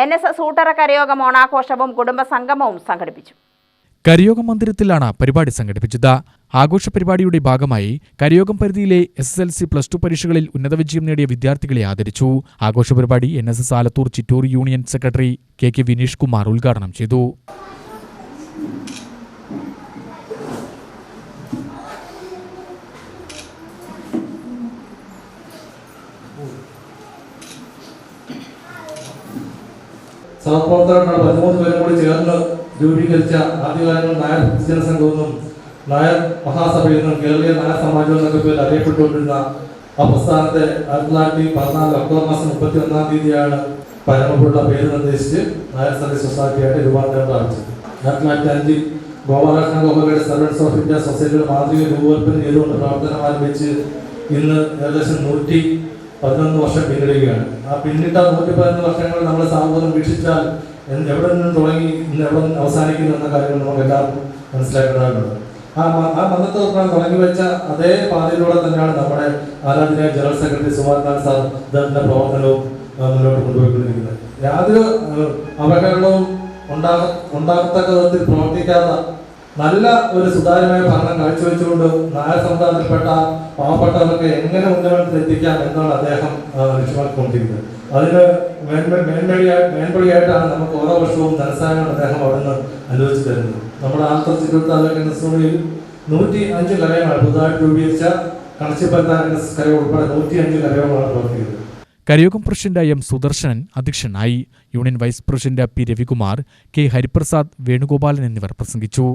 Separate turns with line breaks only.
N S S Oottara കരയോഗം ഓണാഘോഷവും കുടുംബസംഗമവും സംഘടിപ്പിച്ചു.
കരിയോഗ മന്ദിരത്തിലാണ് പരിപാടി സംഘടിപ്പിച്ചത്. ആഘോഷ പരിപാടിയുടെ ഭാഗമായി കരിയോഗം പരിധിയിലെ S S L C plus two പരീക്ഷകളിൽ ഉന്നത വിജയം നേടിയ വിദ്യാർത്ഥികളെ ആദരിച്ചു. ആഘോഷ പരിപാടി N S S Alathur Chittur union secretary K K Vineesh Kumar ഉദ്ഘാടനം ചെയ്തു.
സഹപ്രവർത്തകർ പതിമൂന്ന് പേരും കൂടി ചേർന്ന് രൂപീകരിച്ച ആദ്യകാലങ്ങൾ നായർ ക്രിസ്ത്യൻ സംഘമെന്നും നായർ മഹാസഭയിൽ നിന്നും കേരളീയ നായർ സമാജം എന്നൊക്കെ പേരിൽ അറിയപ്പെട്ടുകൊണ്ടിരുന്ന ആ പ്രസ്ഥാനത്തെ ആയിരത്തി തൊള്ളായിരത്തി പതിനാല് ഒക്ടോബർ മാസം മുപ്പത്തി ഒന്നാം തീയതിയാണ് പരമപുള്ള പേര് നിർദ്ദേശിച്ച് നായർ സഭയെ സൊസൈറ്റിയായിട്ട് രൂപാന്തരം പ്രാപിച്ചത്. ആയിരത്തി തൊള്ളായിരത്തി അഞ്ചിൽ ഗോപാലകൃഷ്ണ ഗോപകയുടെ സർവൻസ് ഓഫ് ഇന്ത്യ സൊസൈറ്റിയുടെ മാതൃക രൂപകൽപ്പന ചെയ്തുകൊണ്ട് പ്രവർത്തനം ആരംഭിച്ച് ഇന്ന് ഏകദേശം നൂറ്റി പതിനൊന്ന് വർഷം പിന്നിടുകയാണ്. ആ പിന്നിട്ട നൂറ്റി പതിനൊന്ന് വർഷങ്ങൾ നമ്മൾ സമൂഹം വീക്ഷിച്ചാൽ എവിടെ നിന്നും തുടങ്ങി ഇന്ന് എവിടെ നിന്ന് അവസാനിക്കുന്നു എന്ന കാര്യങ്ങൾ നമുക്ക് എല്ലാവർക്കും മനസ്സിലാക്കേണ്ടതുണ്ട് ആ ആ മതത്തെ പ്രകാരം തുടങ്ങി വെച്ച അതേ പാതയിലൂടെ തന്നെയാണ് നമ്മുടെ ആരാധന ജനറൽ സെക്രട്ടറി സുമാർനാഥ് സാർ ഇദ്ദേഹത്തിന്റെ പ്രവർത്തനവും മുന്നോട്ട് കൊണ്ടുപോയിക്കൊണ്ടിരിക്കുന്നത്. യാതൊരു അപകടവും ഉണ്ടാക ഉണ്ടാകത്തക്ക വിധത്തിൽ പ്രവർത്തിക്കാത്ത നല്ല ഒരു സുതാര്യമായ ഭരണം കാഴ്ചവെച്ചുകൊണ്ട് നായർ സമുദായത്തിൽപ്പെട്ട പാവപ്പെട്ടവർക്ക് എങ്ങനെ ഉന്നമനത്തിൽ എത്തിക്കാം എന്നാണ് അദ്ദേഹം ലക്ഷ്യമാക്കിക്കൊണ്ടിരിക്കുന്നത്. അതിന് മേന്മ മേന്മഴിയായി മേൻപടിയായിട്ടാണ് നമുക്ക് ഓരോ വർഷവും ധനസഹായങ്ങൾ അദ്ദേഹം അവിടുന്ന് അനുവദിച്ചു തരുന്നത്. നമ്മുടെ ആന്തർ ചിരുത്താലൂരിൽ നൂറ്റി അഞ്ച് കരയങ്ങൾ പുതുതായിട്ട് രൂപീകരിച്ച കണച്ചിപ്പത്താൻ കര ഉൾപ്പെടെ നൂറ്റി അഞ്ച് കലയങ്ങളാണ് പ്രവർത്തിക്കുന്നത്.
കരയോഗം പ്രസിഡന്റ് എം സുദർശനൻ അധ്യക്ഷനായി union vice president P Ravikumar K Hariprasad Venugopalan എന്നിവർ പ്രസംഗിച്ചു.